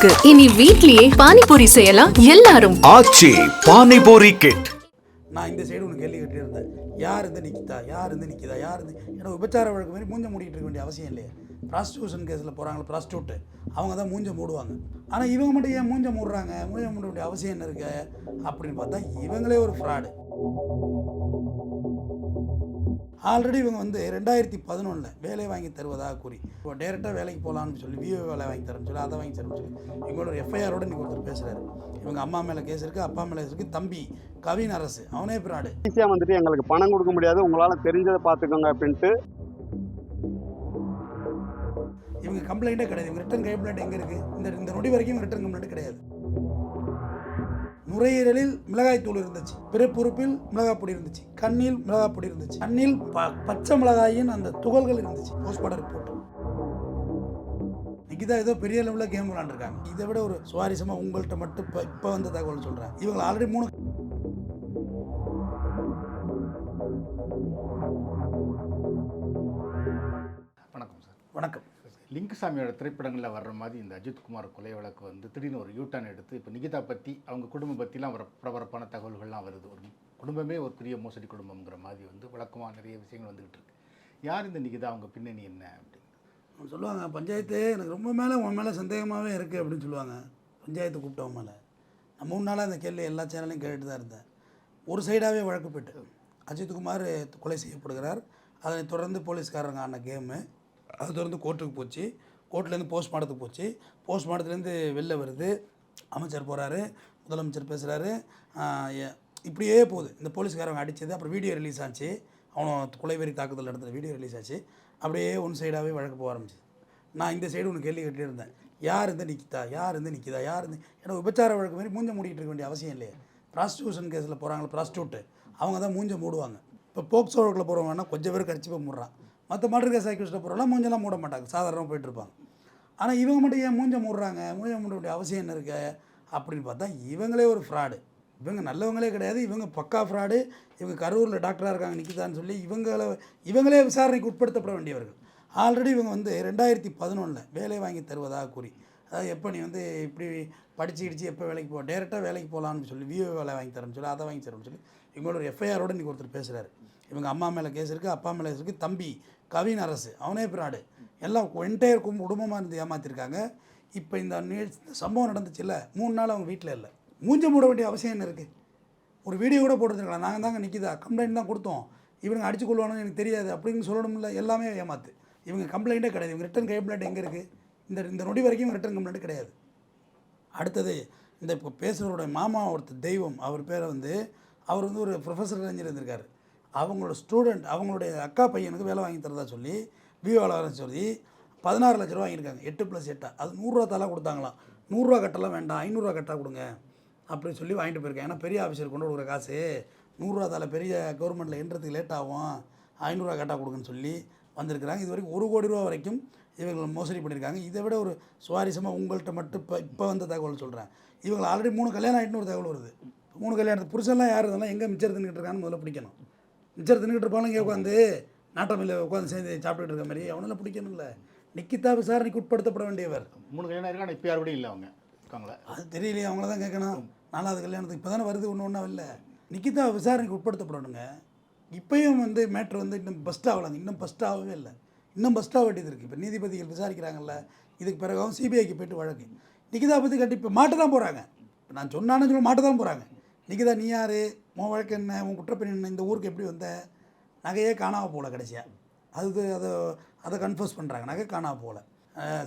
இருக்கு. இனி வீட்லயே பானிபூரி செய்யலாம் எல்லாரும். ஆச்சி பானிபூரி கிட் நான் இந்த சைடு ஒன்று கேள்வி கேட்டிருந்தேன். யார் இருந்து நிற்கிதா யார் இருந்து நிற்கிதா யார் இருந்து ஏன்னா விபச்சார வழக்கு மாதிரி மூஞ்ச மூடிட்டு இருக்க வேண்டிய அவசியம் இல்லையே. ப்ராஸ்டியூஷன் கேஸில் போகிறாங்களே ப்ராஸ்டியூட்டு அவங்க தான் மூஞ்ச மூடுவாங்க. ஆனால் இவங்க மட்டும் ஏன் மூஞ்ச மூடுறாங்க? மூஞ்ச மூட வேண்டிய அவசியம் என்ன இருக்கு? அப்படின்னு பார்த்தா இவங்களே ஒரு ஃப்ராடு ஆல்ரெடி இவங்க வந்து ரெண்டாயிரத்தி பதினொன்றில் வேலை வாங்கி தருவதாக கூறி இப்போ டேரெக்டாக வேலைக்கு போகலான்னு சொல்லி விஓ வேலை வாங்கி தரேன்னு சொல்லி அதை வாங்கி தரேன்னு சொல்லி இவங்களோட எஃப்ஐஆரோட இன்றைக்கி ஒருத்தர் பேசுகிறாரு இவங்க அம்மா மேலே கேஸ் இருக்குது அப்பா மேலே கேஸ் இருக்குது தம்பி கவின் அரசு அவனே பிராடு ஈஸியாக வந்துட்டு எங்களுக்கு பணம் கொடுக்க முடியாது உங்களால் தெரிஞ்சதை பார்த்துக்கோங்க அப்படின்ட்டு. இவங்க கம்ப்ளைண்ட்டே கிடையாது. இவங்க ரிட்டன் கம்ப்ளைண்ட் எங்கே இருக்குது இந்த இந்த நொடி வரைக்கும் ரிட்டன் கம்ப்ளைண்ட் கிடையாது. நுரையீரலில் மிளகாய் தூள் இருந்துச்சு. பிறப்புறுப்பில் மிளகாய் பொடி இருந்துச்சு. கண்ணில் மிளகாய் பொடி இருந்துச்சு. கண்ணில் பச்சை மிளகாயின் அந்த துகள்கள் இருந்துச்சு. போஸ்ட்மார்டம் ரிப்போர்ட் நிகிதா ஏதோ பெரிய லெவலில் கேம் விளாண்டுருக்காங்க இதை விட ஒரு சுவாரஸ்யமாக உங்கள்கிட்ட மட்டும் இப்போ இப்போ வந்த தகவல் சொல்கிறேன் இவங்க ஆல்ரெடி மூணு வணக்கம் சார். வணக்கம். லிங்குசாமியோட திரைப்படங்களில் வர்ற மாதிரி இந்த அஜித்குமார் கொலை வழக்கு வந்து திடீர்னு ஒரு யூட்டர்ன் எடுத்து இப்போ நிகிதா பற்றி அவங்க குடும்பம் பற்றிலாம் வர பிரபரப்பான தகவல்கள்லாம் வருது. ஒரு குடும்பமே ஒரு பெரிய மோசடி குடும்பங்கிற மாதிரி வந்து வழக்கமாக நிறைய விஷயங்கள் வந்துக்கிட்டு இருக்கு. யார் இந்த நிகிதா? அவங்க பின்னணி என்ன அப்படின்னு. அவங்க சொல்லுவாங்க பஞ்சாயத்து எனக்கு ரொம்ப மேலே உன் மேலே சந்தேகமாகவே இருக்குது அப்படின்னு சொல்லுவாங்க. பஞ்சாயத்து கூப்பிட்டவன் மேலே. நான் மூணு நாளாக அந்த கேள்வி எல்லா சேனலையும் கேட்டுட்டு தான் இருந்தேன். ஒரு சைடாகவே வழக்கு போய்ட்டு அஜித்குமார் கொலை செய்யப்படுகிறார். அதனை தொடர்ந்து போலீஸ்காரங்க ஆன கேமு அது தொடர்ந்து கோர்ட்டுக்கு போச்சு. கோர்ட்லேருந்து போஸ்ட்மார்ட்டத்துக்கு போச்சு. போஸ்ட்மார்ட்டத்துலேருந்து வெளில வருது. அமைச்சர் போகிறாரு முதலமைச்சர் பேசுகிறாரு இப்படியே போகுது. இந்த போலீஸ்காரவங்க அடித்தது அப்புறம் வீடியோ ரிலீஸ் ஆச்சு. அவனை கொலைவெறி தாக்குதல் நடந்த வீடியோ ரிலீஸ் ஆச்சு. அப்படியே ஒன் சைடாகவே வழக்கு போக ஆரம்பிச்சு நான் இந்த சைடு ஒன்று கேள்வி கேட்டே இருந்தேன். யார் இருந்து நிற்கிதா யார் இருந்து நிற்கிதா யார் இருந்து ஏன்னா உபச்சார வழக்கு மாதிரி மூஞ்ச மூடிட்டு இருக்க வேண்டிய அவசியம் இல்லையே. ப்ராஸ்டியூஷன் கேஸில் போகிறாங்களே ப்ராஸ்டியூட்டு அவங்க தான் மூஞ்ச மூடுவாங்க. இப்போ போக்சோ வழக்கில் போகிறவங்கன்னா கொஞ்சம் பேர் கடிச்சு போய் மூடுறான். மற்ற மர்டர் கேஸ் ஆக்கியூஸ்டில் போகிறவங்களாம் மூஞ்செல்லாம் மூட மாட்டாங்க சாதாரணமாக போயிட்டுருப்பாங்க. ஆனால் இவங்க மட்டும் ஏன் மூஞ்ச மூடுறாங்க? மூஞ்ச மூட வேண்டிய அவசியம் என்ன இருக்கு? அப்படின்னு பார்த்தா இவங்களே ஒரு ஃப்ராடு இவங்க நல்லவங்களே கிடையாது இவங்க பக்கா ஃப்ராடு இவங்க கரூரில் டாக்டராக இருக்காங்க நிற்கிதான்னு சொல்லி இவங்கள இவங்களே விசாரணைக்கு உட்படுத்தப்பட வேண்டியவர்கள். ஆல்ரெடி இவங்க வந்து ரெண்டாயிரத்தி பதினொன்றில் வேலை வாங்கி தருவதாக கூறி அதாவது எப்போ நீ வந்து இப்படி படிச்சு கிடிச்சு எப்போ வேலைக்கு போ டேரெக்டாக வேலைக்கு போகலான்னு சொல்லி விஓ வேலை வாங்கி தரேன்னு சொல்லி அதை வாங்கி தரேன்னு சொல்லி இவங்களோட எஃப்ஐஆரோடு எஃப்ஐஆரோட இன்றைக்கி ஒருத்தர் பேசுகிறாரு இவங்க அம்மா மேலே கேஸ் இருக்குது அப்பா மேலே கேஸ் இருக்குது தம்பி கவின் அரசு அவனே பிராடு. எல்லாம் என்டையர் குடும்பமாக இருந்து ஏமாற்றிருக்காங்க இப்போ இந்த நிகழ்ச்சி இந்த சம்பவம் நடந்துச்சுல்ல மூணு நாள் அவங்க வீட்டில் இல்லை. மூஞ்ச மூட வேண்டிய அவசியம் என்ன இருக்குது ஒரு வீடியோ கூட போட்டுருக்கலாம் நாங்கள் தாங்க நிற்கிதா கம்ப்ளைண்ட் தான் கொடுத்தோம். இவங்க அடிச்சு கொள்வானு எனக்கு தெரியாது. அப்படின்னு சொல்லணும்ல எல்லாமே ஏமாத்து. இவங்க கம்ப்ளைண்ட்டே கிடையாது. இவங்க ரிட்டன் கம்ப்ளைண்ட் எங்கே இருக்குது இந்த இந்த நொடி வரைக்கும் ரிட்டன் கம்ப்ளைண்ட் கிடையாது. அடுத்தது இந்த இப்போ பேசுகிறவருடைய மாமா ஒருத்தர் தெய்வம் அவர் பேரை வந்து அவர் வந்து ஒரு ப்ரொஃபஸர் ரேஞ்சில் இருந்திருக்காரு அவங்களோட ஸ்டூடெண்ட் அவங்களுடைய அக்கா பையனுக்கு வேலை வாங்கி தரதா சொல்லி விஓவில் சொல்லி பதினாறு லட்ச ரூபா வாங்கியிருக்காங்க. எட்டு ப்ளஸ் எட்டா. அது நூறுரூவா தலை கொடுத்தாங்களாம். நூறுரூவா கட்டலாம் வேண்டாம். ஐநூறுரூவா கட்டா கொடுங்க. அப்படின்னு சொல்லி வாங்கிட்டு போயிருக்கேன். ஏன்னா பெரிய ஆஃபீஸர் கொண்டு கொடுக்குற காசு நூறுரூவா தலை பெரிய கவர்மெண்ட்டில் எண்றதுக்கு லேட் ஆகும். ஐநூறுரூவா கட்டா கொடுங்கன்னு சொல்லி வந்திருக்கிறாங்க. இது வரைக்கும் ஒரு கோடி ரூபா வரைக்கும் இவங்களை மோசடி பண்ணியிருக்காங்க. இதை விட ஒரு சுவாரஸ்யமாக உங்கள்கிட்ட மட்டும் இப்போ இப்போ வந்த தகவல் சொல்கிறேன் இவங்க ஆல்ரெடி மூணு கல்யாணம் ஆகிட்டுன்னு ஒரு தகவல் வருது. மூணு கல்யாணத்து புருஷன்லாம் யார் இதெல்லாம் எங்கே மிச்சம் இருந்துக்கிட்டு இருக்கான்னு முதல்ல பிடிக்கணும். மிச்சர் தின்னுட்டு இருப்பாலும் இங்கே உட்காந்து. நாட்டமில்ல உட்காந்து சேர்ந்து சாப்பிட்டுட்டு இருக்க மாதிரி. அவனெல்லாம் பிடிக்கணும்ல. நிக்கிதா விசாரணைக்கு உட்படுத்தப்பட வேண்டியவர். மூணு கல்யாணம் இருக்கா இப்போ யார் கூட இல்லை அவங்க? இருக்காங்களா? அது தெரியலையே அவங்கள தான் கேட்கணும். நாலாவது கல்யாணத்துக்கு இப்போ தானே வருது ஒன்று ஒன்றா இல்லை நிக்கிதா விசாரணைக்கு உட்படுத்தப்படணுங்க. இப்பயும் வந்து மேட்ரு வந்து இன்னும் பஸ்ட் ஆகலாங்க இன்னும் பஸ்ட் ஆகவே இல்லை. இன்னும் பஸ்ட் ஆக வேண்டியது இருக்குது இப்போ நீதிபதிகள் விசாரிக்கிறாங்கல்ல இதுக்கு பிறகும் சிபிஐக்கு போயிட்டு வழக்கு. நிக்கிதா பற்றி கட்டி இப்போ மாட்ட தான் போகிறாங்க இப்போ நான் சொன்னான்னு சொல்ல மாட்ட தான் போகிறாங்க நிக்கிதா நீ யார்? உன் வழக்கு என்ன? உன் குற்றப்பெண் என்ன? இந்த ஊருக்கு எப்படி வந்த? நகையே காணாமல் போகல கடைசியாக அது அதை அதை கன்ஃபர்ஸ் பண்ணுறாங்க நகை காணாமல் போகல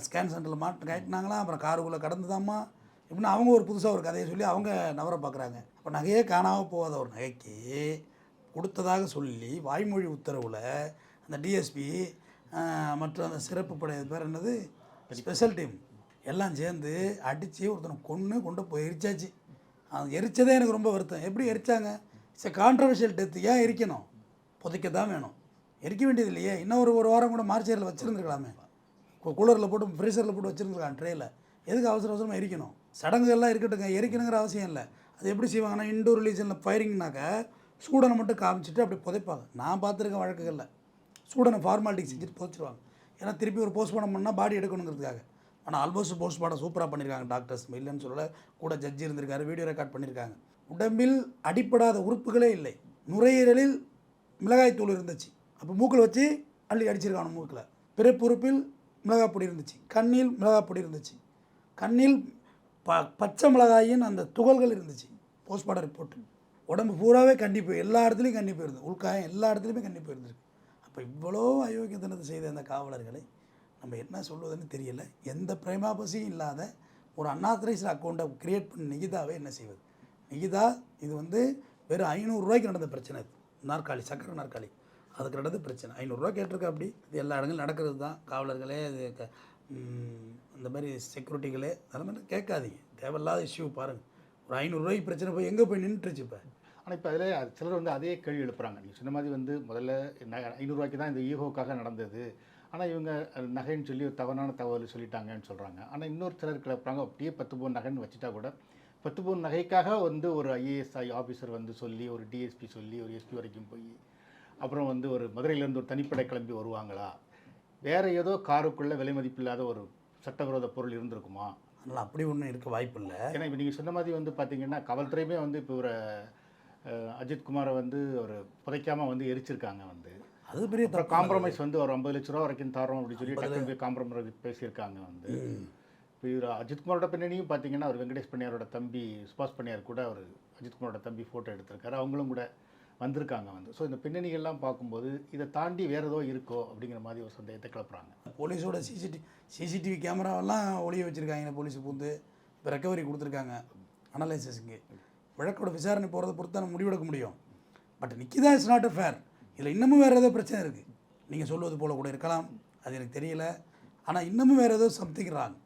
ஸ்கேன் சென்டரில் மாட்டு கட்டினாங்களா? அப்புறம் காருக்குள்ளே கடந்துதாம்மா? இப்படின்னு அவங்க ஒரு புதுசாக ஒரு கதையை சொல்லி அவங்க நவர பார்க்குறாங்க அப்போ நகையே காணாமல் போகாத ஒரு நகைக்கு கொடுத்ததாக சொல்லி வாய்மொழி உத்தரவில் அந்த டிஎஸ்பி மற்றும் அந்த சிறப்பு படை பேர் என்னது? ஸ்பெஷல் டீம் எல்லாம் சேர்ந்து அடித்து ஒருத்தனை கொன்று கொண்டு போய் எரிச்சாச்சு. அது எரிச்சதே எனக்கு ரொம்ப வருத்தம். எப்படி எரிச்சாங்க? இட்ஸ் கான்ட்ரவர்ஷியல் டெத்து ஏன் எரிக்கணும்? புதைக்க தான் வேணும். எரிக்க வேண்டியது இல்லையே இன்னும் ஒரு ஒரு வாரம் கூட மார்ச்சேரியில் வச்சுருந்துருக்கலாமே. கூலரில் போட்டு ஃப்ரீசரில் போட்டு வச்சுருந்துருக்கலாம் ட்ரேயில் எதுக்கு அவசர அவசரமாக எரிக்கணும்? சடங்குகள்லாம் இருக்கட்டுங்க எரிக்கணுங்கிற அவசியம் இல்லை. அது எப்படி செய்வாங்கன்னா இண்டோர் ரிலீஜனில் ஃபயரிங்னாக்க சூடனை மட்டும் காமிச்சிட்டு அப்படி புதைப்பாங்க. நான் பார்த்துருக்கேன் வழக்குகளில். சூடனை ஃபார்மாலிட்டி செஞ்சுட்டு புதைச்சிருவாங்க. ஏன்னா திருப்பி ஒரு போஸ்ட்மார்ட்டம் பண்ணால் பாடி எடுக்கணுங்கிறதுக்காக. ஆனால் ஆல்மோஸ்ட் போஸ்ட்மார்ட்டம் சூப்பராக பண்ணியிருக்காங்க டாக்டர்ஸ். இல்லைன்னு சொல்ல கூட ஜட்ஜி இருந்திருக்காரு வீடியோ ரெக்கார்ட் பண்ணியிருக்காங்க உடம்பில் அடிப்படாத உறுப்புகளே இல்லை. நுரையீரலில் மிளகாய்த்தூள் இருந்துச்சு. அப்போ மூக்கில் வச்சு அள்ளி அடிச்சிருக்காங்க மூக்கில். பிறப்பு உறுப்பில் மிளகாய் பொடி இருந்துச்சு. கண்ணில் மிளகாய் பொடி இருந்துச்சு. கண்ணில் ப பச்சை மிளகாயின் அந்த துகள்கள் இருந்துச்சு. போஸ்ட்மார்ட்டம் ரிப்போர்ட் உடம்பு பூராவே கண்டிப்பு எல்லா இடத்துலையும் கண்டி போயிருந்தது. உள்காயம் எல்லா இடத்துலையுமே கண்டி போயிருந்துருக்கு. அப்போ இவ்வளோ அயோக்கியத்தனத்தை செய்த அந்த காவலர்களை நம்ம என்ன சொல்வதுன்னு தெரியல. எந்த பிரேமாபசியும் இல்லாத ஒரு அன்ஆத்தரைஸ்டு அக்கௌண்ட்டை க்ரியேட் பண்ண நிகிதாவை என்ன செய்வது? நிகிதா இது வந்து வெறும் ஐநூறுரூவாய்க்கு நடந்த பிரச்சனை இது நாற்காலி சக்கரை நாற்காலி. அதுக்கு நடந்த பிரச்சனை. ஐநூறுரூவா கேட்டிருக்கா அப்படி? இது எல்லா இடங்களும் நடக்கிறது தான். காவலர்களே இது க இந்த மாதிரி செக்யூரிட்டிகளே அதெல்லாம் மாதிரி கேட்காதீங்க. தேவையில்லாத இஷ்யூ பாருங்கள் ஒரு ஐநூறுரூவாய்க்கு பிரச்சனை போய் எங்கே போய் நின்றுச்சு இப்போ? ஆனால் இப்போ அதில் சிலர் வந்து அதே கேள்வி எழுப்புறாங்க. நீங்கள் சொன்ன மாதிரி வந்து முதல்ல ஐநூறுரூவாய்க்கு தான் இந்த ஈகோக்காக நடந்தது. ஆனால் இவங்க நகைன்னு சொல்லி ஒரு தவறான தகவல் சொல்லிட்டாங்கன்னு சொல்கிறாங்க ஆனால் இன்னொரு சிலர் கிளப்புறாங்க அப்படியே பத்து பவுன் நகைன்னு வச்சுட்டா கூட பத்து பவுன் நகைக்காக வந்து ஒரு ஐஏஎஸ்ஐ ஆஃபீஸர் வந்து சொல்லி ஒரு டிஎஸ்பி சொல்லி ஒரு எஸ்பி வரைக்கும் போய் அப்புறம் வந்து ஒரு மதுரையிலேருந்து ஒரு தனிப்படை கிளம்பி வருவாங்களா? வேறு ஏதோ காருக்குள்ளே விலை மதிப்பில்லாத ஒரு சட்டவிரோத பொருள் இருந்திருக்குமா? அதனால் அப்படி ஒன்றும் இருக்க வாய்ப்பு இல்லை. ஏன்னா இப்போ நீங்கள் சொன்ன மாதிரி வந்து பார்த்தீங்கன்னா காவல்துறையுமே வந்து இப்போ ஒரு அஹ், அஜித் குமாரை வந்து ஒரு புதைக்காம வந்து எரிச்சிருக்காங்க வந்து. அது பெரிய காம்ப்ரமைஸ் வந்து ஒரு ஐம்பது லட்ச ரூபா வரைக்கும் தரோம் அப்படின்னு சொல்லி டக்குனு காம்ப்ரமைஸ் பேசியிருக்காங்க வந்து. இப்போ இவர் அஜித்குமாரோட பின்னணியும் பார்த்தீங்கன்னா அவர் வெங்கடேஷ் பண்ணியாரோட தம்பி சுபாஷ் பண்ணியார் கூட அவர் அஜித்குமாரோட தம்பி ஃபோட்டோ எடுத்திருக்காரு. அவங்களும் கூட வந்திருக்காங்க வந்து. ஸோ இந்த பின்னணிகள்லாம் பார்க்கும்போது இதை தாண்டி வேறு ஏதோ இருக்கோ அப்படிங்கிற மாதிரி ஒரு சந்தேகத்தை கிளப்புறாங்க. போலீஸோட சிசிடிவி சிசிடிவி கேமராவெல்லாம் ஒளிய வச்சுருக்காங்க போலீஸ் பூந்து. இப்போ ரெக்கவரி கொடுத்துருக்காங்க. அனலைசிஸ்க்கு வழக்கோட விசாரணை போகிறத பொறுத்து நம்ம முடிவெடுக்க முடியும். But Nikita is not a fair இதில் இன்னமும் வேறு ஏதோ பிரச்சனை இருக்குது. நீங்கள் சொல்வது போல கூட இருக்கலாம். அது எனக்கு தெரியல. ஆனால் இன்னமும் வேறு ஏதோ சம்திங் ராங்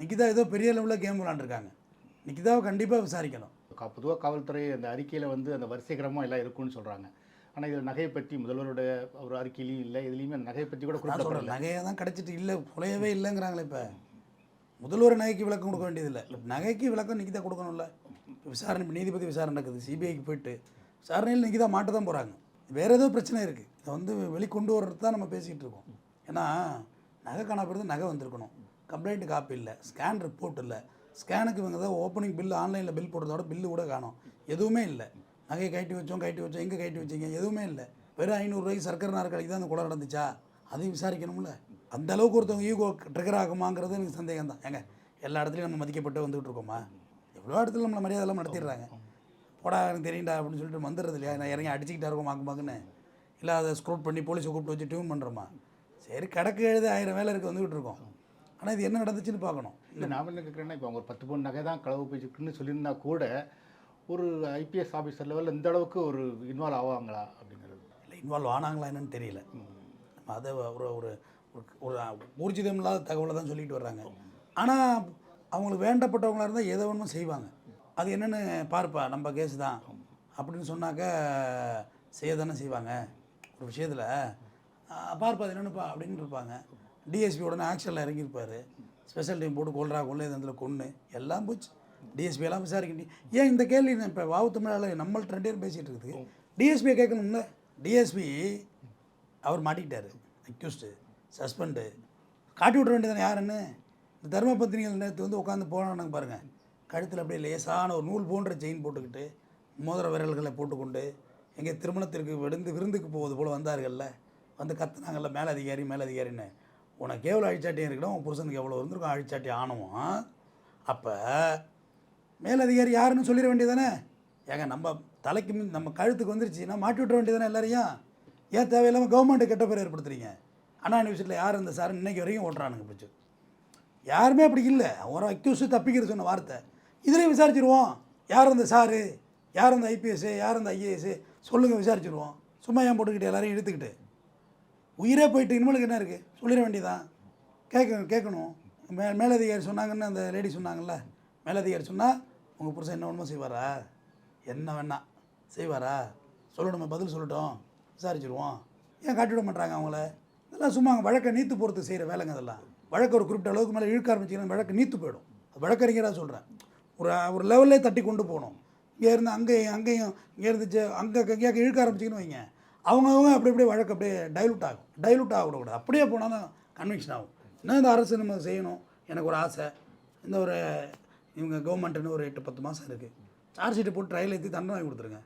நிக்கிதா ஏதோ பெரிய லெவலில் கேம் விளாண்டுருக்காங்க. நிக்கிதாவை கண்டிப்பாக விசாரிக்கணும். பொதுவாக காவல்துறை அந்த அறிக்கையில் வந்து அந்த வரிசைக்கிரமாக எல்லாம் இருக்கும்னு சொல்கிறாங்க ஆனால் இதில் நகையை பற்றி முதல்வருடைய ஒரு அறிக்கையிலையும் இல்லை. இதுலேயுமே நகையை பற்றி கூட குறிப்பிடப்படல. நகையை தான் கிடச்சிட்டு இல்லை. குலையவே இல்லைங்கிறாங்களே இப்போ. முதல்வர் நகைக்கு விளக்கம் கொடுக்க வேண்டியதில்லை. நகைக்கு விளக்கம் நிக்கிதா கொடுக்கணும்ல. விசாரணை நீதிபதி விசாரணை நடக்குது. சிபிஐக்கு போயிட்டு விசாரணையில் நிக்கிதா மாட்ட தான் போகிறாங்க வேறு ஏதோ பிரச்சனை இருக்குது இதை வந்து வெளிக்கொண்டு வர்றது தான் நம்ம பேசிக்கிட்டு இருக்கோம். ஏன்னா நகை காணப்படுறது நகை வந்திருக்கணும். கம்ப்ளைண்ட் காப்பி இல்லை ஸ்கேன் ரிப்போர்ட் இல்லை. ஸ்கேனுக்கு இவங்க தான் ஓப்பனிங் பில் ஆன்லைனில் பில் போடுறதோட பில்லு கூட காணும். எதுவுமே இல்லை. நகையை கட்டி வச்சோம் கட்டி வச்சோம் எங்கே கட்டி வச்சீங்க? எதுவுமே இல்லை. வெறும் ஐநூறுரூவாய்க்கு சர்க்கரை நாற்காலிக்கு தான் அந்த கொலை நடந்துச்சா? அதையும் விசாரிக்கணும்ல. அந்த அளவுக்கு ஒருத்தவங்க ஈகோ ட்ரிகர் ஆகுமாங்கிறது எனக்கு சந்தேகம் தான் ஏங்க எல்லா இடத்துலையும் நம்ம மதிக்கப்பட்டு வந்துகிட்டு இருக்கோமா? எவ்வளோ இடத்துல நம்மளை மரியாதை எல்லாம் நடத்திடுறாங்க. போடா எனக்கு தெரியும்டா அப்படின்னு சொல்லிட்டு வந்துடுறது இல்லையா? நான் இறங்கி அடிச்சுக்கிட்டா இருக்கும் மாக்கு மாக்குன்னு. இல்லை அதை ஸ்க்ரூட் பண்ணி போலீஸை கூப்பிட்டு வச்சு டியூன் பண்ணுறோமா சரி கிடக்கு எழுது ஆயிரம் வேலை இருக்குது வந்துகிட்டு இருக்கோம். ஆனால் இது என்ன நடந்துச்சுன்னு பார்க்கணும். இல்லை நான் என்ன கேட்குறேன்னா இப்போ அவங்க ஒரு பத்து பவுன் நகை தான் களவு போயிட்டுருக்குன்னு சொல்லியிருந்தா கூட ஒரு ஐபிஎஸ் ஆஃபீஸர் லெவலில் இந்த அளவுக்கு ஒரு இன்வால்வ் ஆவாங்களா அப்படிங்கிறது? இல்லை இன்வால்வ் ஆனாங்களா என்னன்னு தெரியல. நம்ம அதை ஒரு ஒரு ஒரு- ஊர்ஜிதம் இல்லாத தகவலை தான் சொல்லிட்டு வர்றாங்க. ஆனால் அவங்களுக்கு வேண்டப்பட்டவங்களா இருந்தால் எதை வேணுமோ செய்வாங்க. அது என்னென்னு பார்ப்பா நம்ம கேஸ் தான். அப்படின்னு சொன்னாக்க செய்ய தானே செய்வாங்க. ஒரு விஷயத்தில் பார்ப்பா அது என்னென்னுப்பா அப்படின்னு இருப்பாங்க. டிஎஸ்பி உடனே ஆக்ஷனில் இறங்கியிருப்பார். ஸ்பெஷல் டீம் போட்டு கொள்றா கொள்ளை இதில் கொன்று எல்லாம் போச்சு. டிஎஸ்பி எல்லாம் விசாரிக்க ஏன் இந்த கேள்வி இப்போ வாவு தமிழால் நம்மள்ட்ட ரெண்டு பேரும் பேசிகிட்டு இருக்குது. டிஎஸ்பியை கேட்கணும்ல? டிஎஸ்பி அவர் மாட்டிக்கிட்டார். அக்யூஸ்டு சஸ்பெண்டு காட்டி விட்ற வேண்டியதானே யாருன்னு? இந்த தர்மபத்தினிகள் நேற்று வந்து உட்காந்து போனானுங்க பாருங்கள் கழுத்தில் அப்படியே லேசான ஒரு நூல் போன்ற செயின் போட்டுக்கிட்டு மோதிர விரல்களை போட்டுக்கொண்டு எங்கே திருமணத்திற்கு விருந்து விருந்துக்கு போவது போல் வந்தார்கள்ல. வந்து கத்துனாங்கல்ல மேலதிகாரி மேலதிகாரின்னு. உனக்கு எவ்வளோ அழிச்சாட்டியும் இருக்கணும் உன் புருஷனுக்கு எவ்வளோ இருந்திருக்கும் அழிச்சாட்டி ஆணவம் அப்போ மேலதிகாரி யாருன்னு சொல்லிட வேண்டியதானே ஏங்க நம்ம தலைக்கு மின் நம்ம கழுத்துக்கு வந்துருச்சுன்னா மாட்டி விட்ற வேண்டியதானே எல்லாரையும்? ஏன் தேவையில்லாமல் கவர்மெண்ட்டு கெட்ட பேர் ஏற்படுத்துறீங்க? அண்ணா யூனிவர்சிட்டியில் யார் இந்த சார் இன்றைக்கி வரைக்கும் ஓட்டுறானுங்க பிடிச்சி. யாருமே அப்படி இல்லை. ஒரு அக்யூஸு தப்பிக்கிறது சொன்ன வார்த்தை. இதுலேயும் விசாரிச்சிருவோம். யார் அந்த சாரு? யார் அந்த ஐபிஎஸ்ஸு யார் அந்த ஐஏஎஸ்ஸு சொல்லுங்கள் விசாரிச்சிருவோம். சும்மா ஏன் போட்டுக்கிட்டு எல்லாரையும் இழுத்துக்கிட்டு? உயிரே போயிட்டு இனிமேலுக்கு என்ன இருக்குது சொல்லிட வேண்டியதான் கேட்க கேட்கணும். மே மேலதிகாரி சொன்னாங்கன்னு அந்த லேடி சொன்னாங்கல்ல? மேலதிகாரி சொன்னால் உங்கள் புருஷன் என்ன வேணுமோ செய்வாரா? என்ன வேணா செய்வாரா? சொல்லணுமே பதில் சொல்லட்டும். விசாரிச்சிருவோம். ஏன் காட்டி விட மாட்டாங்க அவங்கள? இதெல்லாம் சும்மா அவங்க வழக்கை நீத்து போகிறது செய்கிற வேலைங்க அதெல்லாம். வழக்கு ஒரு குறிப்பிட்ட அளவுக்கு மேலே இழுக்க ஆரம்பிச்சிங்கன்னா வழக்கு நீத்து போயிடும். வழக்கறிஞராக சொல்கிறேன் ஒரு ஒரு லெவல்லே தட்டி கொண்டு போகணும். இங்கேருந்து அங்கேயும் அங்கேயும் இங்கே இருந்துச்சு அங்கே அங்கேயே இழுக்க ஆரம்பிச்சிங்கன்னு வைங்க. அவங்கவுங்க அப்படி அப்படியே வழக்கு அப்படியே டைலூட் ஆகும். டைலூட் ஆகக்கூடாது. அப்படியே போனால் தான் கன்விக்ஷன் ஆகும். என்ன இந்த அரசு நம்ம செய்யணும்? எனக்கு ஒரு ஆசை. இந்த ஒரு இவங்க கவர்மெண்ட்டுன்னு ஒரு எட்டு பத்து மாதம் இருக்குது சார்ஜ் ஷீட்டை போட்டு ட்ரையல் ஏற்றி தண்டனை வாங்கி கொடுத்துருங்க.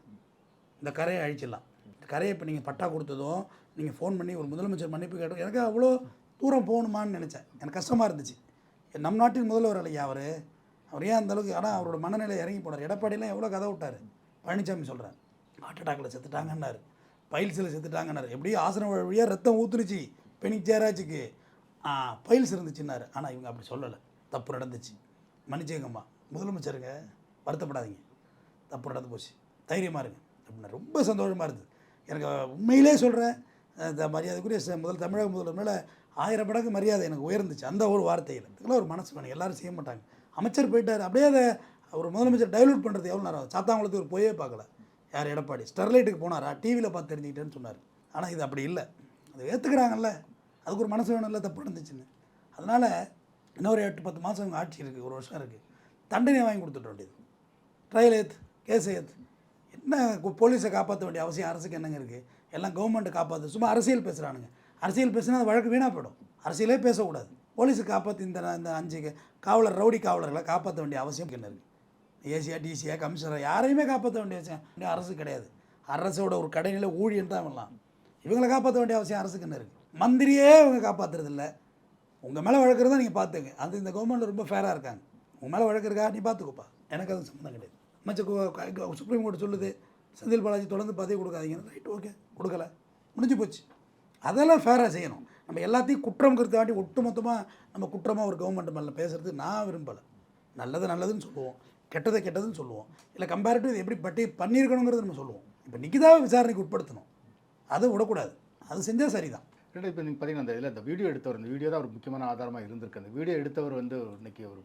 இந்த கரையை அழிச்சிடலாம். இந்த கரையை இப்போ நீங்கள் பட்டா கொடுத்ததும் நீங்கள் ஃபோன் பண்ணி ஒரு முதலமைச்சர் மன்னிப்பு கேட்டோம் எனக்கு அவ்வளோ தூரம் போகணுமான்னு நினச்சேன். எனக்கு கஷ்டமாக இருந்துச்சு. நம் நாட்டின் முதல்வர் இல்லையா அவர் அவர் ஏன் அந்தளவுக்கு ஆனால் அவரோட மனநிலை இறங்கி போனார். எடப்பாடியெலாம் எவ்வளோ கதை விட்டார்? பழனிசாமி சொல்கிறேன் ஹார்ட் அட்டாக்ல செத்துட்டாங்கன்னாரு. பைல்ஸில் செத்துட்டாங்கன்னாரு. எப்படியும் ஆசனம் வழியாக ரத்தம் ஊத்துருச்சு பெனிக் ஜெயராஜுக்கு. பைல்ஸ் இருந்துச்சுன்னாரு. ஆனால் இவங்க அப்படி சொல்லலை. தப்பு நடந்துச்சு. மன்னிச்சேங்கம்மா முதலமைச்சருங்க வருத்தப்படாதீங்க. தப்பு நடந்து போச்சு. தைரியமாக இருங்க. அப்படின்னா ரொம்ப சந்தோஷமாக இருந்தது. எனக்கு உண்மையிலே சொல்கிறேன் இந்த மரியாதைக்குரிய ச- முதல் தமிழக முதல்வர் மேலே ஆயிரம் மடங்கு மரியாதை எனக்கு உயர்ந்துச்சு. அந்த ஒரு வார்த்தையில். இதுக்கெல்லாம் ஒரு மனசு வேணும் எல்லோரும் செய்ய மாட்டாங்க. அமைச்சர் போயிட்டார். அப்படியே அதை ஒரு முதலமைச்சர் டைலூட் பண்ணுறது எவ்வளோ நேரம் சாத்தாங்குளத்துக்கு ஒரு போயே பார்க்கல. யார் எடப்பாடி? ஸ்டெர்லைட்டுக்கு போனாரா? டிவியில் பார்த்து தெரிஞ்சுக்கிட்டேன்னு சொன்னார். ஆனால் இது அப்படி இல்லை. அதை ஏற்றுக்கிறாங்கல்ல அதுக்கு ஒரு மனசு வேணும்ல தப்பு நடந்துச்சுன்னு. அதனால் இன்னொரு எட்டு பத்து மாதம் இவங்க ஆட்சி இருக்குது ஒரு வருஷம் இருக்குது தண்டனை வாங்கி கொடுத்துட வேண்டியது. ட்ரையல் ஏற்று கேஸ் ஏற்று என்ன போலீஸை காப்பாற்ற வேண்டிய அவசியம்? அரசுக்கு என்னங்க இருக்குது எல்லாம் கவர்மெண்ட்டை காப்பாற்று சும்மா அரசியல் பேசுகிறானுங்க அரசியல் பேசுனா அது வழக்கு வீணாக போயிடும். அரசியலே பேசக்கூடாது. போலீஸை காப்பாற்றி இந்த இந்த அஞ்சு காவலர் ரவுடி காவலர்களை காப்பாற்ற வேண்டிய அவசியம் என்ன இருக்குது ஏசியா டிசியா கமிஷனர் யாரையுமே காப்பாற்ற வேண்டிய அவசியம் அரசு கிடையாது. அரசோட ஒரு கடைநிலை ஊழியன் தான் வரலாம் இவங்களை காப்பாற்ற வேண்டிய அவசியம் அரசுக்கு என்ன இருக்குது மந்திரியே இவங்க காப்பாற்றுறதில்ல உங்கள் மேலே வழக்குறதா நீங்கள் பார்த்துங்க அது இந்த கவர்மெண்ட் ரொம்ப ஃபேராக இருக்காங்க. உங்கள் மேலே வழக்கிறக்கா நீ பார்த்துக்கோப்பா எனக்கு அது சம்மந்தம் கிடையாது. மச்ச சுப்ரீம் கோர்ட் சொல்லுது. செந்தில் பாலாஜி தொடர்ந்து பதவி கொடுக்காதீங்க ரைட் ஓகே கொடுக்கல. முடிஞ்சு போச்சு. அதெல்லாம் ஃபேராக செய்யணும். நம்ம எல்லாத்தையும் குற்றம் கருத்தாட்டி ஒட்டுமொத்தமாக நம்ம குற்றமாக ஒரு கவர்மெண்ட் மேலே பேசுறது நான் விரும்பலை. நல்லது நல்லதுன்னு சொல்லுவோம். கெட்டதை கெட்டதுன்னு சொல்லுவோம். இல்லை கம்பேரிட்டிவ் இது எப்படி பட்டி பண்ணியிருக்கணுங்கிறது நம்ம சொல்லுவோம். இப்போ நிக்கிதாவை விசாரணைக்கு உட்படுத்தணும். அதை விடக்கூடாது. அது செஞ்சால் சரிதான். ரெண்டு இப்போ நீங்கள் பார்த்தீங்கன்னா அந்த இதில் அந்த வீடியோ எடுத்தவர் இந்த வீடியோ தான் ஒரு முக்கியமான ஆதாரமாக இருந்திருக்கு. அந்த வீடியோ எடுத்தவர் வந்து இன்னைக்கு ஒரு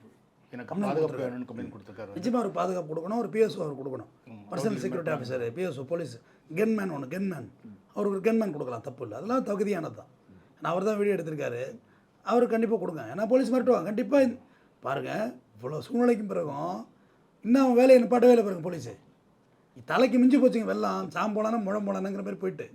எனக்கு பாதுகாப்பு. வேணும்னு கம்ப்ளைண்ட் கொடுத்துருக்காரு. நிச்சயமாக ஒரு பாதுகாப்பு கொடுக்கணும் ஒரு பிஎஸ்ஓ அவர் கொடுக்கணும். Personal security officer PSO police gunman ஒன்று கன்மேன் அவருக்கு ஒரு கன்மேன் கொடுக்கலாம் தப்பு இல்லை. அதெல்லாம் தகுதியானது தான் அவர் தான் வீடியோ எடுத்திருக்காரு. அவர் கண்டிப்பாக கொடுங்க. ஏன்னா போலீஸ் மிரட்டுவாங்க. கண்டிப்பாக பாருங்கள் இவ்வளோ சூழ்நிலைக்கும் பிறகும் இன்னும் அவன் வேலையை நிப்பாட்ட வேலை பாருங்க போலீஸு. தலைக்கு மிஞ்சி போச்சுங்க வெள்ளம் சாம்போலானா முழம் போலானுங்கிற மாதிரி போயிட்டு.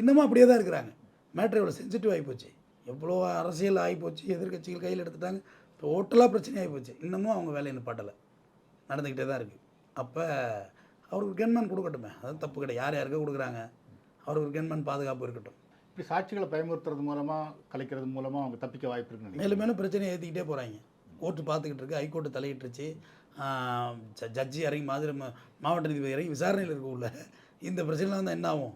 இன்னமும் அப்படியே தான் இருக்கிறாங்க. மேட்ரு இவ்வளோ சென்சிட்டிவ் ஆகிப்போச்சு எவ்வளோ அரசியல் ஆகிப்போச்சு எதிர்கட்சிகள் எதிர்க்கட்சிகள் கையில் எடுத்துட்டாங்க. டோட்டலாக பிரச்சனை ஆகிப்போச்சு இன்னமும் அவங்க வேலையை நிப்பாட்டலை. நடந்துக்கிட்டே தான் இருக்குது அப்போ அவருக்கு கன்மேன் கொடுக்கட்டுமே. அதான் தப்பு கிடையாது. யார் யாருக்கோ கொடுக்குறாங்க? அவருக்கு ஒரு கன்மேன் பாதுகாப்பு இருக்கட்டும். சாட்சிகளை பயமுறுத்துறது மூலமாக கலைக்கிறது மூலமாக அவங்க தப்பிக்க வாய்ப்பு இருக்கு மேலும் மேலும் பிரச்சனையை ஏற்றிக்கிட்டே போகிறாங்க கோர்ட்டு பார்த்துக்கிட்டு இருக்கு ஹைகோர்ட்டு தலையிட்டுருச்சு. ஜ- ஜட்ஜி இறங்கி மாதிரி மா- மாவட்ட நீதிபதி இறங்கி விசாரணையில் இருக்க உள்ள இந்த பிரச்சனைலாம் தான் என்ன ஆகும்?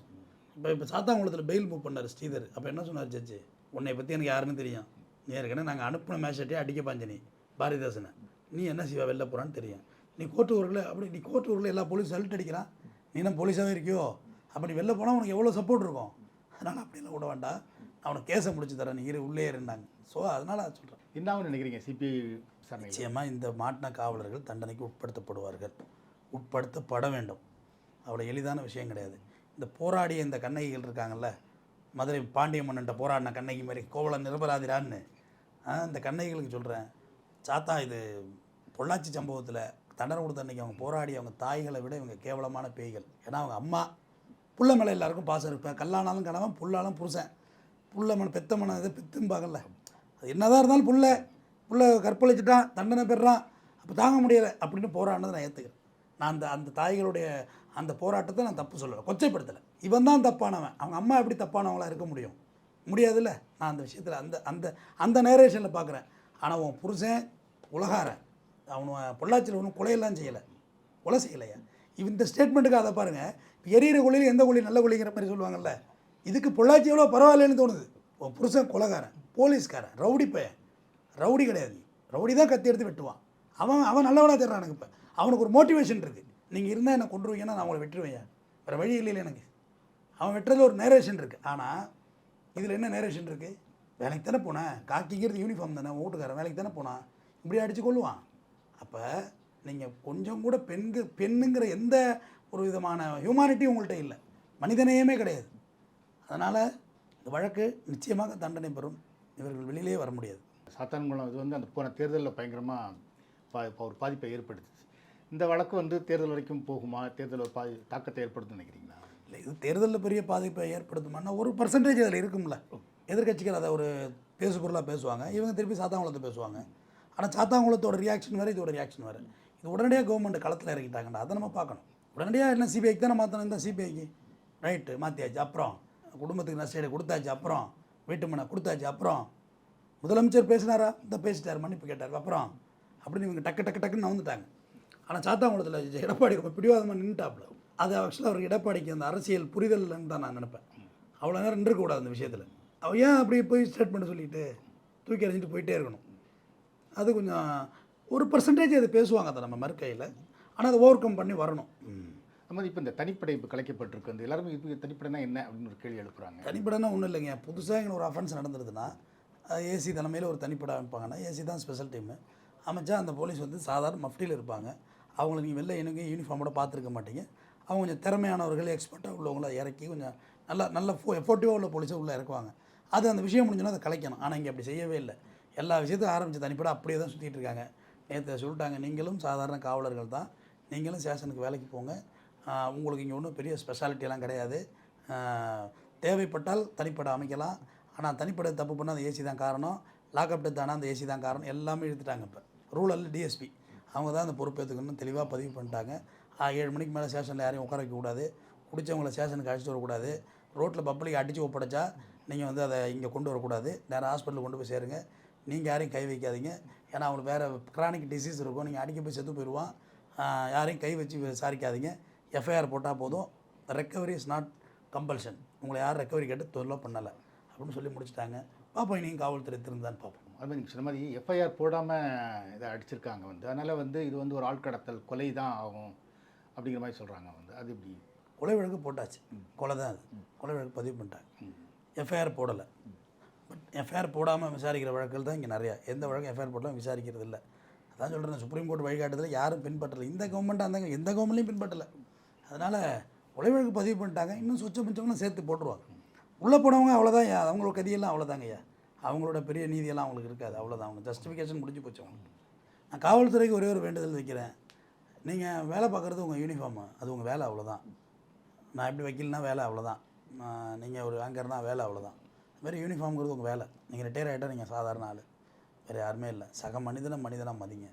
இப்போ இப்போ சாத்தாங்குளத்தில் பெயில் மூவ் பண்ணார் ஸ்ரீதர். அப்போ என்ன சொன்னார் ஜட்ஜி உன்னை பற்றி எனக்கு யாருன்னு தெரியும். நீ ஏற்கனவே நாங்கள் அனுப்பின மேஷட்டே அடிக்க பாஞ்சனி பாரதிதாசனை. நீ என்ன செய்வா வெளில போகிறான்னு தெரியும். நீ கோர்ட்டு ஊரில் அப்படி நீ கோர்ட்டு ஊரில் எல்லா போலீஸும் சல்ட் அடிக்கிறான். நீ என்ன போலீஸாகவே இருக்கியோ? அப்படி வெளில போனால் உனக்கு எவ்வளோ சப்போர்ட் இருக்கும்? அதனால் அப்படிலாம் விட வேண்டாம். நான் உனக்கு கேஸை முடிச்சு தரேன். நீ இரு உள்ளே இருந்தாங்க ஸோ அதனால் சொல்கிறேன் என்னன்னு நினைக்கிறீங்க? சிபிஐ நிச்சயமாக இந்த மாட்டின காவலர்கள் தண்டனைக்கு உட்படுத்தப்படுவார்கள். உட்படுத்தப்பட வேண்டும். அவ்வளோ எளிதான விஷயம் கிடையாது. இந்த போராடிய இந்த கண்ணகிகள் இருக்காங்கல்ல மதுரை பாண்டிய மன்னன்ட்ட போராடின கண்ணகி மாதிரி கோவலன் நிரபராதிரான்னு இந்த கண்ணகிகளுக்கு சொல்கிறேன் சாத்தா இது பொள்ளாச்சி சம்பவத்தில் தண்டனை கொடுத்த அன்னைக்கு அவங்க போராடி அவங்க தாய்களை விட இவங்க கேவலமான பேய்கள். ஏன்னா அவங்க அம்மா புள்ள மேலே எல்லாருக்கும் பாசம் இருப்பேன் கல்லானாலும் கணவன் புல்லாலும் புருஷன். புள்ள மன பெத்த மன இதை பெத்தும்பாங்கல்ல அது என்னதான் இருந்தாலும் புள்ள புள்ள கற்பழிச்சிட்டான் தண்டனை பெறான் அப்போ தாங்க முடியலை அப்படின்னு போராடினதை நான் ஏற்றுக்கிறேன் நான் அந்த அந்த தாய்களுடைய அந்த போராட்டத்தை நான் தப்பு சொல்லலை கொச்சைப்படுத்தலை. இவன் தான் தப்பானவன். அவங்க அம்மா எப்படி தப்பானவங்களாக இருக்க முடியும்? முடியாதுல்ல? நான் அந்த விஷயத்தில் அந்த அந்த அந்த நேரேஷனில் பார்க்குறேன் ஆனால் உன் புருஷன் உலகாரன். அவனு பொள்ளாச்சியில் ஒன்றும் கொலையெல்லாம் செய்யலை. கொலை செய்யலையா? இந்த ஸ்டேட்மெண்ட்டுக்கு அதை பாருங்கள் எரியிற குழியில் எந்த குழி நல்ல குழிங்கிற மாதிரி சொல்லுவாங்கல்ல. இதுக்கு பொள்ளாச்சி எவ்வளோ பரவாயில்லன்னு தோணுது. உன் புருஷன் கொலைகாரன் போலீஸ்காரன் ரவுடி பையன். ரவுடி கிடையாது. ரவுடி தான் கத்தி எடுத்து வெட்டுவான். அவன் அவன் நல்லவனாக தெரிறானுங்க இப்போ. அவனுக்கு ஒரு மோட்டிவேஷன் இருக்குது நீங்கள் இருந்தால் என்ன கொண்டுருவீங்கன்னா நான் உங்களை வெட்டுருவேன். வேறு வழி இல்லைல்ல எனக்கு. அவன் வெட்டுறதுல ஒரு நேரேஷன் இருக்குது ஆனால் இதில் என்ன நேரேஷன் இருக்குது வேலைக்கு தானே போனேன் காக்கிங்கிறது யூனிஃபார்ம் தானே. வீட்டுக்காரன் வேலைக்கு தானே போனான் இப்படி அடித்து கொள்ளுவான் அப்போ நீங்கள் கொஞ்சம் கூட பெண்கு பெண்ணுங்கிற எந்த ஒரு விதமான ஹியூமானிட்டி உங்கள்கிட்ட இல்லை. மனிதநேயமே கிடையாது. அதனால் இந்த வழக்கு நிச்சயமாக தண்டனை பெறும். இவர்கள் வெளியிலே வர முடியாது. சாத்தான்குளம் இது வந்து அந்த போன தேர்தலில் பயங்கரமாக பா இப்போ ஒரு பாதிப்பை ஏற்படுத்துச்சு இந்த வழக்கு வந்து தேர்தல் வரைக்கும் போகுமா? தேர்தல் ஒரு பாதி தாக்கத்தை ஏற்படுத்தும்னு நினைக்கிறீங்களா? இல்லை இது தேர்தலில் பெரிய பாதிப்பை ஏற்படுத்துமான்னா ஒரு பர்சன்டேஜ் அதில் இருக்கும்ல. எதிர்க்கட்சிகள் அதை ஒரு பேசு பொருளாக பேசுவாங்க. இவங்க திருப்பி சாத்தாங்குளத்தை பேசுவாங்க. ஆனால் சாத்தாங்குளத்தோட ரியாக்ஷன் வேறு இதோட ரியாக்ஷன் வேறு. இது உடனடியாக கவர்மெண்ட் களத்தில் இறங்கிட்டாங்கடா அதை நம்ம பார்க்கணும். உடனடியாக என்ன சிபிஐக்கு தானே மாற்றணும் இந்த சிபிஐக்கு ரைட்டு மாற்றியாச்சு அப்புறம். குடும்பத்துக்கு நஷ்டஈடு கொடுத்தாச்சு அப்புறம். வீட்டு மனை கொடுத்தாச்சு அப்புறம். முதலமைச்சர் பேசினாரா? இந்த பேசிட்டார் மன்னிப்பு கேட்டார் அப்புறம். அப்படின்னு இவங்க டக்கு டக்கு டக்குன்னு வந்துட்டாங்க ஆனால் சாத்தாங்குளத்தில் எடப்பாடி ரொம்ப பிடிவாதமாக நின்றுட்டாப்புல அது ஆக்சுவலாக அவருக்கு எடப்பாடிக்கு அந்த அரசியல் புரிதல்னு தான் நான் நினப்பேன். அவ்வளோ நேரம் நின்றுக்கூடாது அந்த விஷயத்தில். அவள் ஏன் அப்படி போய் ஸ்டேட்மெண்ட் சொல்லிட்டு தூக்கி எறிஞ்சிட்டு போயிட்டே இருக்கணும்? அது கொஞ்சம் ஒரு பர்சன்டேஜ் அது பேசுவாங்க அதை நம்ம மறுக்கையில். ஆனால் அதை ஓவர் கம் பண்ணி வரணும். ம். மாதிரி இப்போ இந்த தனிப்படை இப்போ கலைக்கப்பட்டிருக்கு. அந்த எல்லாருமே இப்போ தனிப்படைனா என்ன அப்படின்னு ஒரு கேள்வி எழுப்புறாங்க. தனிப்படைனா ஒன்றும் இல்லைங்க. புதுசாக இங்கே ஒரு அஃபென்ஸ் நடந்துருதுன்னா ஏசி தலைமையில் ஒரு தனிப்படை அமைப்பாங்கன்னா ஏசி தான் ஸ்பெஷல் டீமு அமைச்சா அந்த போலீஸ் வந்து சாதாரண மஃப்டியில் இருப்பாங்க. அவங்கள நீங்கள் வெளில எனக்கு யூனிஃபார்மோட பார்த்துருக்க மாட்டீங்க. அவங்க கொஞ்சம் திறமையானவர்கள் எக்ஸ்பர்ட்டாக உள்ளவங்கள இறக்கி கொஞ்சம் நல்லா நல்ல ஃபோ எஃபோர்ட்டிவாக உள்ள போலீஸை உள்ளே இறக்குவாங்க. அது அந்த விஷயம் முடிஞ்சோன்னா அதை கலைக்கணும். ஆனால் இங்கே அப்படி செய்யவே இல்லை. எல்லா விஷயத்தையும் ஆரம்பித்த தனிப்படை அப்படியே தான் சுற்றிட்டு இருக்காங்க. நேற்று சொல்லிட்டாங்க நீங்களும் சாதாரண காவலர்கள் தான். நீங்களும் சேஷனுக்கு வேலைக்கு போங்க. உங்களுக்கு இங்கே ஒன்றும் பெரிய ஸ்பெஷாலிட்டியெல்லாம் கிடையாது. தேவைப்பட்டால் தனிப்படை அமைக்கலாம். ஆனால் தனிப்படை தப்பு பண்ணால் அந்த ஏசி தான் காரணம். லாக்அப் டெத் ஆனால் அந்த ஏசி தான் காரணம். எல்லாமே எடுத்துட்டாங்க இப்போ. ரூரல் டிஎஸ்பி அவங்க தான் அந்த பொறுப்பேற்றுக்கணும்னு தெளிவாக பதிவு பண்ணிட்டாங்க. ஏழு மணிக்கு மேலே ஸ்டேஷனில் யாரையும் உட்கார வைக்கக்கூடாது குடித்தவங்கள ஸ்டேஷனுக்கு அழைச்சிட்டு வரக்கூடாது. ரோட்டில் பப்ளிக் அடித்து ஒப்படைச்சா நீங்கள் வந்து அதை இங்கே கொண்டு வரக்கூடாது. நேராக ஹாஸ்பிட்டலுக்கு கொண்டு போய் சேருங்க. நீங்கள் யாரையும் கை வைக்காதீங்க. ஏன்னா அவங்களுக்கு வேறு க்ரானிக் டிசீஸ் இருக்கும். நீங்கள் அடிக்க போய் செத்து போயிடுவான் யாரையும் கை வச்சு விசாரிக்காதீங்க. எஃப்ஐஆர் போட்டால் போதும். ரெக்கவரி இஸ் நாட் கம்பல்ஷன் உங்களை யாரும் ரெக்கவரி கேட்டு தொல்லை பண்ணலை. அப்படின்னு சொல்லி முடிச்சிட்டாங்க. பார்ப்போம் நீங்கள் காவல்துறை திருந்தான்னு பார்ப்போம். அது மாதிரி நீங்கள் சொன்ன மாதிரி எஃப்ஐஆர் போடாமல் இதை அடிச்சிருக்காங்க வந்து. அதனால் வந்து இது வந்து ஒரு ஆள்கடத்தல் கொலை தான் ஆகும் அப்படிங்கிற மாதிரி சொல்கிறாங்க வந்து. அது இப்படி கொலை வழக்கு போட்டாச்சு. கொலை தான் அது. கொலை வழக்கு பதிவு பண்ணிட்டாங்க. எஃப்ஐஆர் போடலை. பட் எஃப்ஐஆர் போடாமல் விசாரிக்கிற வழக்குகள் தான் இங்கே நிறையா. எந்த வழக்கும் எஃப்ஐஆர் போட்டாலும் விசாரிக்கிறது இல்லை. அதான் சொல்கிறேன் சுப்ரீம் கோர்ட் வழிகாட்டுதல் யாரும் பின்பற்றலை. இந்த கவர்மெண்ட் அந்த எந்த கவர்மெண்ட்லையும் பின்பற்றலை. அதனால் உழைவழக்கு பதிவு பண்ணிட்டாங்க. இன்னும் சொச்ச மிச்சம்லாம் சேர்த்து போட்டுருவாங்க. உள்ளே போனவங்க அவ்வளோதான் ஐயா. அவங்களோட கதியெல்லாம் அவ்வளோதாங்க ஐயா. அவங்களோட பெரிய நீதியெல்லாம் அவங்களுக்கு இருக்காது. அவ்வளோதான் அவங்க ஜஸ்டிஃபிகேஷன் முடிஞ்சு போச்சு அவங்களுக்கு. நான் காவல்துறைக்கு ஒரே ஒரு வேண்டுதல் வைக்கிறேன். நீங்கள் வேலை பார்க்குறது உங்கள் யூனிஃபார்மு அது உங்கள் வேலை அவ்வளோதான் நான் எப்படி வக்கீல்னா வேலை அவ்வளோதான் நீங்கள் ஒரு ஆங்கர்னா வேலை அவ்வளோதான் வேறு யூனிஃபார்ம்ங்கிறது உங்கள் வேலை. நீங்கள் ரிட்டையர் ஆகிட்டா நீங்கள் சாதாரண ஆள். வேறு யாருமே இல்லை. சக மனிதனை மனிதனாக மதிங்க.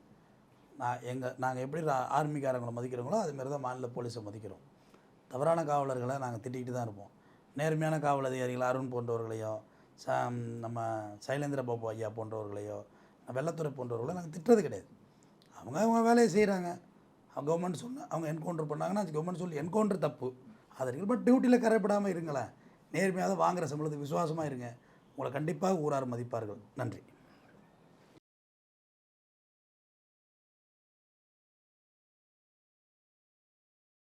நான் எங்கள் நாங்கள் எப்படி ஆர்மிக்காரங்களை மதிக்கிறோங்களோ அதுமாரி தான் மாநில போலீஸை மதிக்கிறோம். தவறான காவலர்களை நாங்கள் திட்டிக்கிட்டு தான் இருப்போம். நேர்மையான காவல் அதிகாரிகள் அருண் போன்றவர்களையோ ச நம்ம சைலேந்திர பாபு ஐயா போன்றவர்களையோ வெள்ளத்துறை போன்றவர்களோ நாங்கள் திட்டுறது கிடையாது. அவங்க அவங்க வேலையை செய்கிறாங்க அவங்க கவர்மெண்ட் சொன்ன அவங்க என்கவுண்டர் பண்ணாங்கன்னா அது கவர்மெண்ட் சொல்லி என்கவுண்டர் தப்பு. அது இருக்கு. பட் டியூட்டியில் கரைப்படாமல் இருங்களேன். நேர்மையாக வாங்குகிற சம்பளத்துக்கு விசுவாசமாக இருங்க. உங்களை கண்டிப்பாக ஊரார் மதிப்பார்கள். நன்றி.